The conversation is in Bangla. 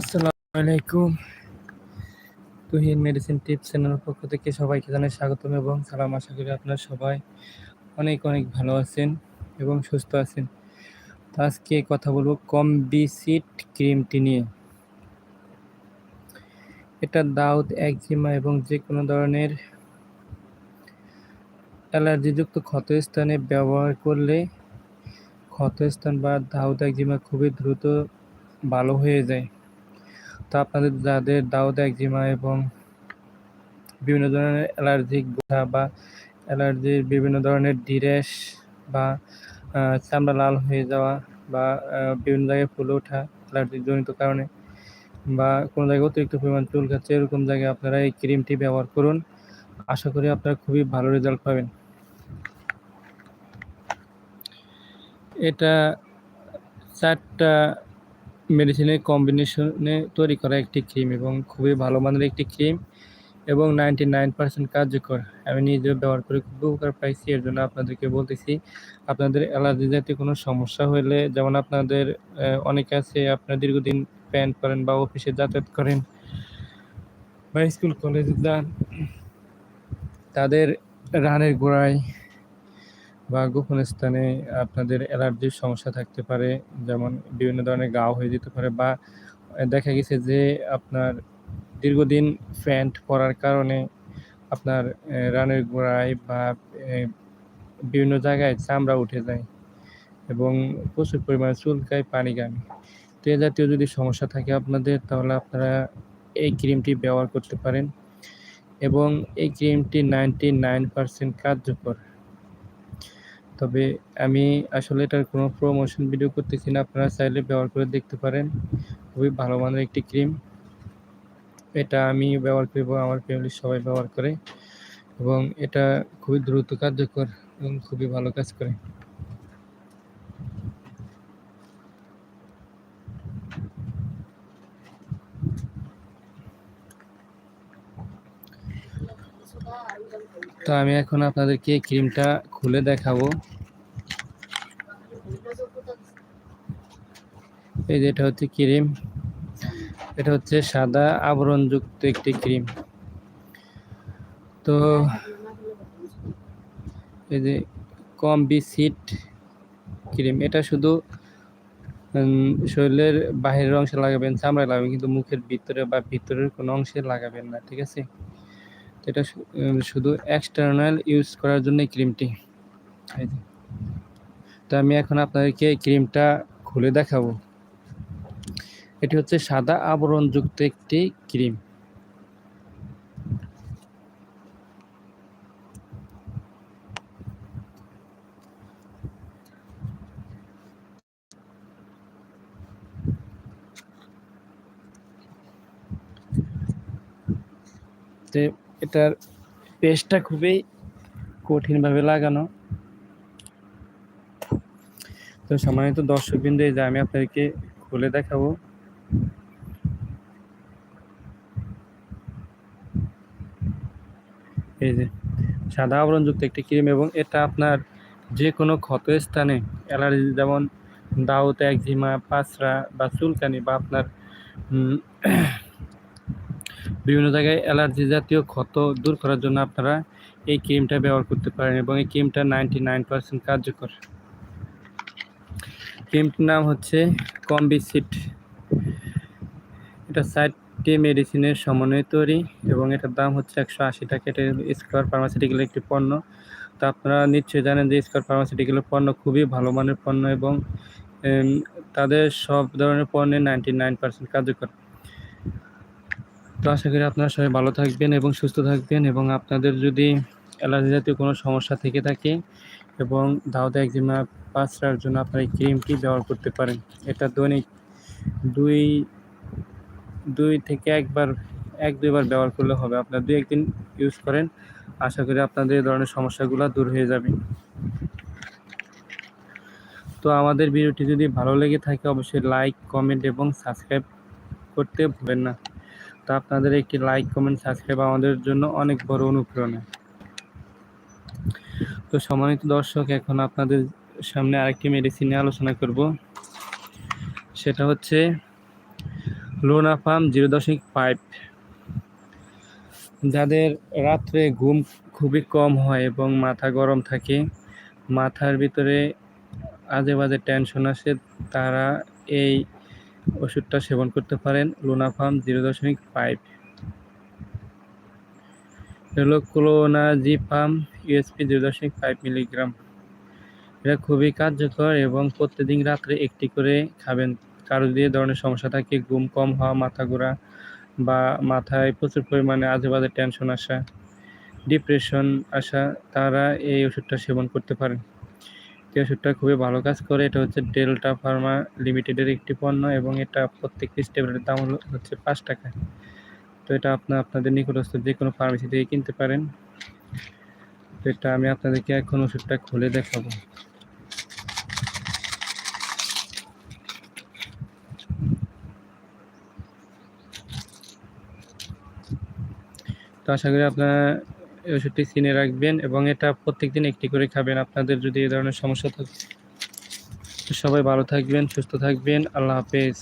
আসসালামু আলাইকুম তুহিন মেডিসিন টিপস চ্যানেলের পক্ষ থেকে সবাইকে জানাই স্বাগতম এবং সালাম। আশা করি আপনারা সবাই অনেক অনেক ভালো আছেন এবং সুস্থ আছেন। তো আজকে কথা বলব কম্বিসিট ক্রিমটি নিয়ে। এটা দাউদ, একজিমা এবং যে কোনো ধরনের অ্যালার্জিযুক্ত ক্ষতস্থানে ব্যবহার করলে ক্ষতস্থান বা দাউদ, একজিমা খুবই দ্রুত ভালো হয়ে যায়। তো আপনাদের যাদের দাউদ একজিমা এবং বিভিন্ন ধরনের অ্যালার্জিক ব্যথা বা অ্যালার্জির বিভিন্ন ধরনের ডিরেস বা চামড়া লাল হয়ে যাওয়া বা বিভিন্ন জায়গায় ফুলে ওঠা অ্যালার্জির জনিত কারণে বা কোনো জায়গায় অতিরিক্ত পরিমাণ চুল খাচ্ছে, এরকম জায়গায় আপনারা এই ক্রিমটি ব্যবহার করুন। আশা করি আপনারা খুবই ভালো রেজাল্ট পাবেন। এটা চারটা মেডিসিনের কম্বিনেশনে তৈরি করা একটি ক্রিম এবং খুবই ভালো মানের একটি ক্রিম এবং নাইনটি নাইন পার্সেন্ট কার্যকর। আমি নিজেও ব্যবহার করে খুব উপকার পাইছি, এর জন্য আপনাদেরকে বলতেছি, আপনাদের অ্যালার্জি জাতীয় কোনো সমস্যা হলে যেমন আপনাদের অনেকে আছে, আপনার দীর্ঘদিন প্যান্ট করেন বা অফিসে যাতায়াত করেন বা স্কুল কলেজে যান, তাদের রানের গোড়ায় বা গোপন স্থানে আপনাদের অ্যালার্জির সমস্যা থাকতে পারে, যেমন বিভিন্ন ধরনের গাও হয়ে যেতে পারে বা দেখা গেছে যে আপনার দীর্ঘদিন প্যান্ট পরার কারণে আপনার রানের গোড়ায় বা বিভিন্ন জায়গায় চামড়া উঠে যায় এবং প্রচুর পরিমাণে চুলকায় পানি গামে তো এ জাতীয় যদি সমস্যা থাকে আপনাদের, তাহলে আপনারা এই ক্রিমটি ব্যবহার করতে পারেন এবং এই ক্রিমটি নাইনটি নাইন পারসেন্ট কার্যকর। তবে আমি আসলে এটার কোনো প্রমোশন ভিডিও করতেছি না। আপনারা চাইলে ব্যবহার করে দেখতে পারেন। খুবই ভালো মানের একটি ক্রিম এটা আমি ব্যবহার করি এবং আমার ফ্যামিলির সবাই ব্যবহার করে। এবং এটা খুবই দ্রুত কার্যকর এবং খুবই ভালো কাজ করে। তো আমি এখন আপনাদেরকে ক্রিমটা খুলে দেখাবো। এই যে এটা হচ্ছে ক্রিম। এটা হচ্ছে সাদা আবরণযুক্ত একটি ক্রিম। তো এই যে কম্বিসিট ক্রিম, এটা শুধু শরীরের বাহিরের অংশে লাগাবেন, চামড়ায় লাগাবেন, কিন্তু মুখের ভিতরে বা ভিতরের কোনো অংশে লাগাবেন না, ঠিক আছে? এটা শুধু এক্সটার্নাল ইউজ করার জন্য ক্রিমটি তো আমি এখন আপনাদেরকে ক্রিমটা খুলে দেখাবো। এটি হচ্ছে সাদা আবরণযুক্ত একটি ক্রিম এটার পেস্টটা খুবই কঠিনভাবে লাগানো। তো সম্মানিত দর্শকবৃন্দ, এই যে আমি আপনাদেরকে খুলে দেখাবো। এই যে সাদা আবরণযুক্ত একটি ক্রিম এবং এটা আপনার যে কোনো ক্ষত স্থানে অ্যালার্জি যেমন দাউত একজিমা, পাঁচরা বা চুলকানি বা আপনার বিভিন্ন জায়গায় অ্যালার্জি জাতীয় ক্ষত দূর করার জন্য আপনারা এই ক্রিমটা ব্যবহার করতে পারেন এবং এই ক্রিমটা নাইনটি নাইন পার্সেন্ট কার্যকর। ক্রিমটির নাম হচ্ছে কম্বিসিট। এটা সাইটটি মেডিসিনের সমন্বয়ে তৈরি এবং এটার দাম হচ্ছে একশো আশি টাকা। এটা স্কোয়ার ফার্মাসিউটিক্যাল একটি পণ্য। তো আপনারা নিশ্চয়ই জানেন যে স্কোয়ার ফার্মাসিউটিক্যালের পণ্য খুবই ভালো মানের পণ্য এবং তাদের সব ধরনের পণ্যে নাইনটি নাইন পার্সেন্ট কার্যকর। তো আশা করি আপনারা সবাই ভালো থাকবেন এবং সুস্থ থাকবেন এবং আপনাদের যদি অ্যালার্জি জাতীয় কোনো সমস্যা থেকে থাকে এবং দাউদা একজিমা পাঁচটার জন্য আপনার এই ক্রিমটি ব্যবহার করতে পারেন। এটা দৈনিক দুই দুই থেকে একবার, এক দুইবার ব্যবহার করলে হবে। আপনারা দুই একদিন ইউজ করেন। আশা করি আপনাদের এই ধরনের সমস্যাগুলো দূর হয়ে যাবে। তো আমাদের ভিডিওটি যদি ভালো লেগে থাকে, অবশ্যই লাইক কমেন্ট এবং সাবস্ক্রাইব করতে ভুলেন না। তো আপনাদের একটি লাইক কমেন্ট সাবস্ক্রাইব আমাদের জন্য অনেক বড় অনুপ্রেরণা। তো সম্মানিত দর্শক, এখন আপনাদের সামনে আরেকটি মেডিসিন নিয়ে আলোচনা করব। সেটা হচ্ছে লোনা ফার্ম জিরো দশমিক ফাইভ যাদের রাত্রে ঘুম খুবই কম হয় এবং মাথা গরম থাকে, মাথার ভিতরে আজে বাজে টেনশন আসে, তারা এই ওষুধটা সেবন করতে পারেন। লোনা ফার্ম জিরো দশমিক ফাইভ হলো ক্লোনাজিপাম ইউএসপি জিরো দশমিক ফাইভ মিলিগ্রাম। এটা খুবই কার্যকর এবং প্রতিদিন রাত্রে একটি করে খাবেন। কারও যদি ধরনের সমস্যা থাকে, ঘুম কম হওয়া, মাথা ঘোরা বা মাথায় প্রচুর পরিমাণে আজে বাজে টেনশন আসা ডিপ্রেশন আসা, তারা এই ওষুধটা সেবন করতে পারেন। এই ওষুধটা খুবই ভালো কাজ করে। এটা হচ্ছে ডেল্টা ফার্মা লিমিটেডের একটি পণ্য এবং এটা প্রত্যেকটি স্টেবলের দাম হলো হচ্ছে পাঁচ টাকা। তো এটা আপনার আপনাদের নিকটস্থ যে কোনো ফার্মেসি থেকে কিনতে পারেন। তো এটা আমি আপনাদেরকে এখন ওষুধটা খুলে দেখাবো। তো আশা করি আপনারা ওষুধটি চিনে রাখবেন এবং এটা প্রত্যেকদিন একটি করে খাবেন। আপনাদের যদি এ ধরনের সমস্যা থাকে, সবাই ভালো থাকবেন, সুস্থ থাকবেন। আল্লাহ হাফেজ।